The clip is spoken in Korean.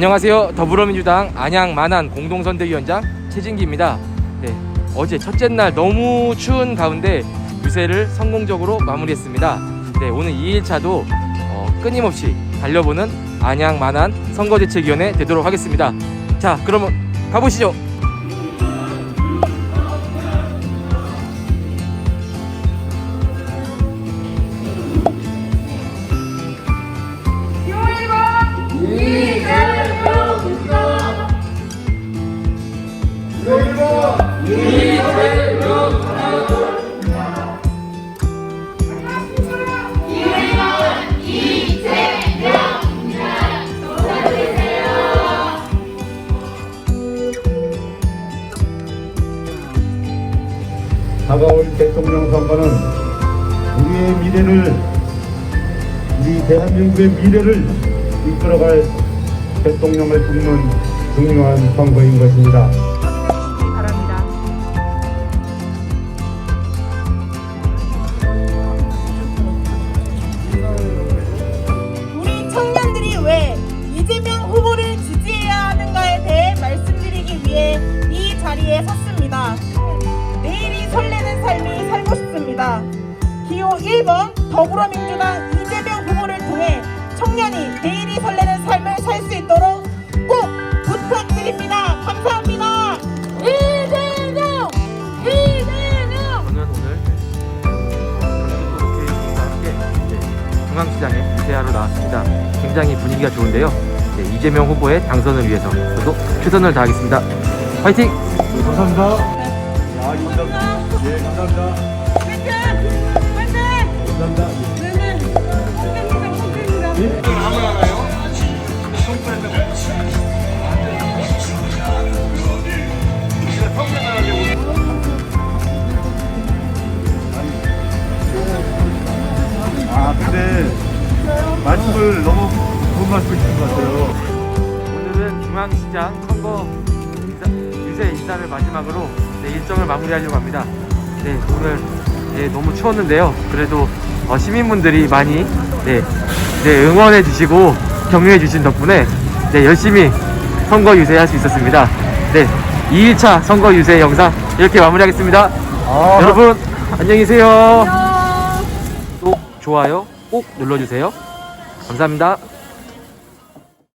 안녕하세요. 더불어민주당 안양 만안 공동선대위원장 최진기입니다. 네, 어제 첫째 날 너무 추운 가운데 유세를 성공적으로 마무리했습니다. 네, 오늘 2일차도 끊임없이 달려보는 안양 만안 선거대책위원회 되도록 하겠습니다. 자, 그러면 가보시죠. 다가올 대통령 선거는 우리의 미래를 우리 대한민국의 미래를 이끌어갈 대통령을 뽑는 중요한 선거인 것입니다. 더불어민주당 이재명 후보를 통해 청년이 내일이 설레는 삶을 살 수 있도록 꼭 부탁드립니다. 감사합니다. 이재명! 이재명! 저는 오늘 국회의원과 함께 네, 중앙시장에 유세하러 나왔습니다. 굉장히 분위기가 좋은데요. 네, 이재명 후보의 당선을 위해서 저도 최선을 다하겠습니다. 화이팅! 감사합니다. 야, 감사합니다. 예, 감사합니다. 감사합 말씀을 너무 좋은 말씀 해주신 것 같아요. 오늘은 중앙시장 선거 인사, 유세 인사를 마지막으로 네, 일정을 마무리하려고 합니다. 네, 오늘 네, 너무 추웠는데요. 그래도 어, 시민분들이 많이 네, 네, 응원해 주시고 격려해 주신 덕분에 네, 열심히 선거 유세할 수 있었습니다. 네, 2일차 선거 유세 영상 이렇게 마무리하겠습니다. 아, 여러분 안녕히 계세요. 또 좋아요 꼭 눌러주세요. 감사합니다.